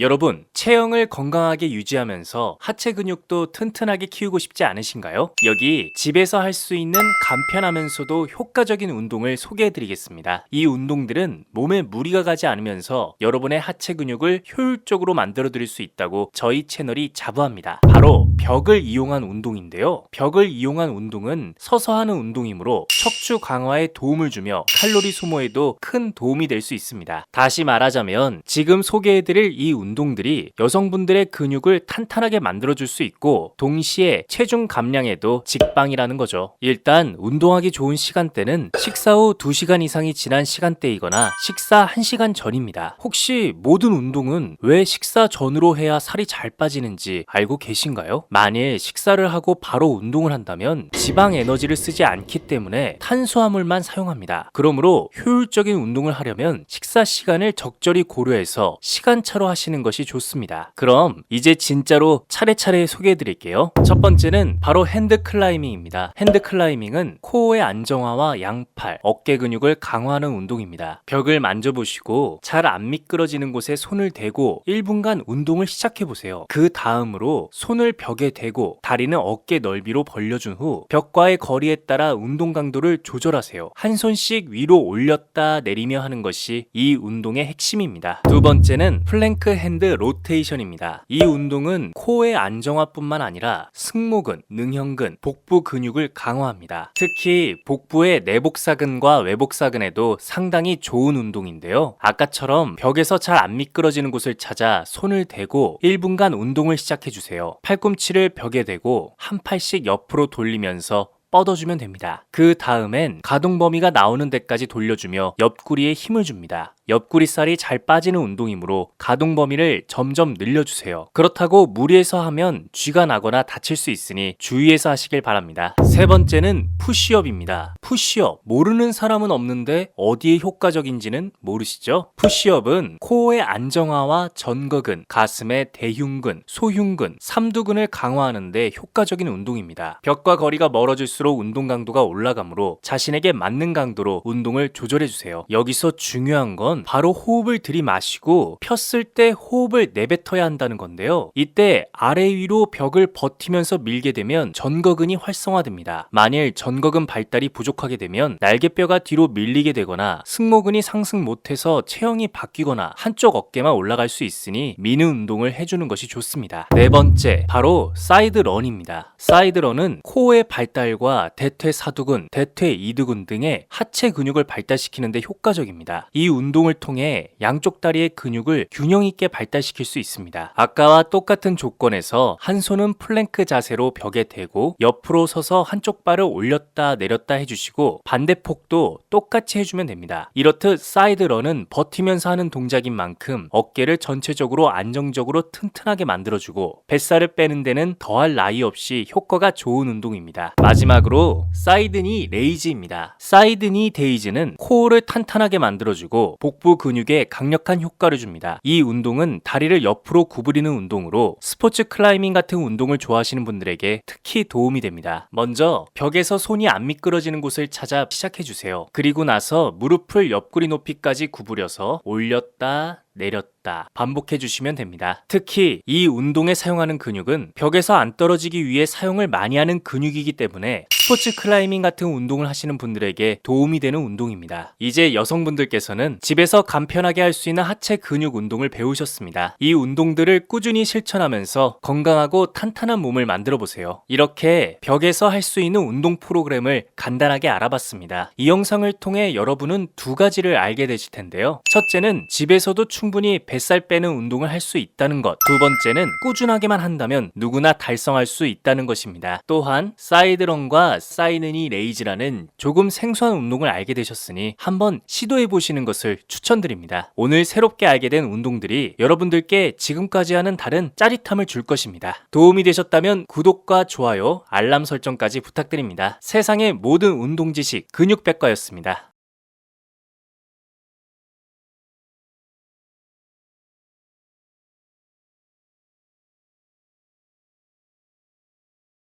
여러분, 체형을 건강하게 유지하면서 하체 근육도 튼튼하게 키우고 싶지 않으신가요? 여기 집에서 할 수 있는 간편하면서도 효과적인 운동을 소개해 드리겠습니다. 이 운동들은 몸에 무리가 가지 않으면서 여러분의 하체 근육을 효율적으로 만들어 드릴 수 있다고 저희 채널이 자부합니다. 바로 벽을 이용한 운동인데요. 벽을 이용한 운동은 서서 하는 운동이므로 척추 강화에 도움을 주며 칼로리 소모에도 큰 도움이 될 수 있습니다. 다시 말하자면 지금 소개해 드릴 이 운동 들이 여성분들의 근육을 탄탄하게 만들어줄 수 있고 동시에 체중 감량에도 직방이라는 거죠. 일단 운동하기 좋은 시간대는 식사 후 2시간 이상이 지난 시간대이거나 식사 1시간 전입니다. 혹시 모든 운동은 왜 식사 전으로 해야 살이 잘 빠지는지 알고 계신가요? 만일 식사를 하고 바로 운동을 한다면 지방 에너지를 쓰지 않기 때문에 탄수화물만 사용합니다. 그러므로 효율적인 운동을 하려면 식사 시간을 적절히 고려해서 시간차로 하시는 것이 좋습니다. 그럼 이제 진짜로 차례차례 소개해 드릴게요. 첫 번째는 바로 핸드 클라이밍입니다. 핸드 클라이밍은 코어의 안정화와 양팔, 어깨 근육을 강화하는 운동입니다. 벽을 만져보시고 잘 안 미끄러지는 곳에 손을 대고 1분간 운동을 시작해 보세요. 그 다음으로 손을 벽에 대고 다리는 어깨 넓이로 벌려준 후 벽과의 거리에 따라 운동 강도를 조절하세요. 한 손씩 위로 올렸다 내리며 하는 것이 이 운동의 핵심입니다. 두 번째는 플랭크 핸드 로테이션입니다. 이 운동은 코어의 안정화뿐만 아니라 승모근, 능형근, 복부 근육을 강화합니다. 특히 복부의 내복사근과 외복사근에도 상당히 좋은 운동인데요. 아까처럼 벽에서 잘 안 미끄러지는 곳을 찾아 손을 대고 1분간 운동을 시작해 주세요. 팔꿈치를 벽에 대고 한 팔씩 옆으로 돌리면서 뻗어주면 됩니다. 그 다음엔 가동 범위가 나오는 데까지 돌려주며 옆구리에 힘을 줍니다. 옆구리 살이 잘 빠지는 운동이므로 가동 범위를 점점 늘려주세요. 그렇다고 무리해서 하면 쥐가 나거나 다칠 수 있으니 주의해서 하시길 바랍니다. 세 번째는 푸시업입니다. 푸시업. 모르는 사람은 없는데 어디에 효과적인지는 모르시죠? 푸시업은 코어의 안정화와 전거근, 가슴의 대흉근, 소흉근, 삼두근을 강화하는데 효과적인 운동입니다. 벽과 거리가 멀어질수록 운동 강도가 올라가므로 자신에게 맞는 강도로 운동을 조절해주세요. 여기서 중요한 건 바로 호흡을 들이마시고 폈을 때 호흡을 내뱉어야 한다는 건데요. 이때 아래 위로 벽을 버티면서 밀게 되면 전거근이 활성화됩니다. 만일 전거근 발달이 부족하게 되면 날개뼈가 뒤로 밀리게 되거나 승모근이 상승 못해서 체형이 바뀌거나 한쪽 어깨만 올라갈 수 있으니 미는 운동을 해주는 것이 좋습니다. 네 번째, 바로 사이드 런입니다. 사이드 런은 코어의 발달과 대퇴 사두근, 대퇴 이두근 등의 하체 근육을 발달시키는데 효과적입니다. 이 운동을 통해 양쪽 다리의 근육을 균형 있게 발달시킬 수 있습니다. 아까와 똑같은 조건에서 한 손은 플랭크 자세로 벽에 대고 옆으로 서서 한쪽 발을 올렸다 내렸다 해주시고 반대폭도 똑같이 해주면 됩니다. 이렇듯 사이드 런은 버티면서 하는 동작인 만큼 어깨를 전체적으로 안정적으로 튼튼하게 만들어주고 뱃살을 빼는 데는 더할 나위 없이 효과가 좋은 운동입니다. 마지막으로 사이드니 레이즈입니다. 사이드니 데이즈는 코어를 탄탄하게 만들어주고 복부 근육에 강력한 효과를 줍니다. 이 운동은 다리를 옆으로 구부리는 운동으로 스포츠 클라이밍 같은 운동을 좋아하시는 분들에게 특히 도움이 됩니다. 먼저 벽에서 손이 안 미끄러지는 곳을 찾아 시작해 주세요. 그리고 나서 무릎을 옆구리 높이까지 구부려서 올렸다 내렸다 반복해 주시면 됩니다. 특히 이 운동에 사용하는 근육은 벽에서 안 떨어지기 위해 사용을 많이 하는 근육이기 때문에 스포츠 클라이밍 같은 운동을 하시는 분들에게 도움이 되는 운동입니다. 이제 여성분들께서는 집에서 간편하게 할 수 있는 하체 근육 운동을 배우셨습니다. 이 운동들을 꾸준히 실천하면서 건강하고 탄탄한 몸을 만들어 보세요. 이렇게 벽에서 할 수 있는 운동 프로그램을 간단하게 알아봤습니다. 이 영상을 통해 여러분은 두 가지를 알게 되실 텐데요. 첫째는 집에서도 충분히 뱃살 빼는 운동을 할 수 있다는 것. 두 번째는 꾸준하게만 한다면 누구나 달성할 수 있다는 것입니다. 또한 사이드런과 사이드니 레이즈라는 조금 생소한 운동을 알게 되셨으니 한번 시도해 보시는 것을 추천드립니다. 오늘 새롭게 알게 된 운동들이 여러분들께 지금까지 하는 다른 짜릿함을 줄 것입니다. 도움이 되셨다면 구독과 좋아요, 알람 설정까지 부탁드립니다. 세상의 모든 운동 지식 근육백과였습니다.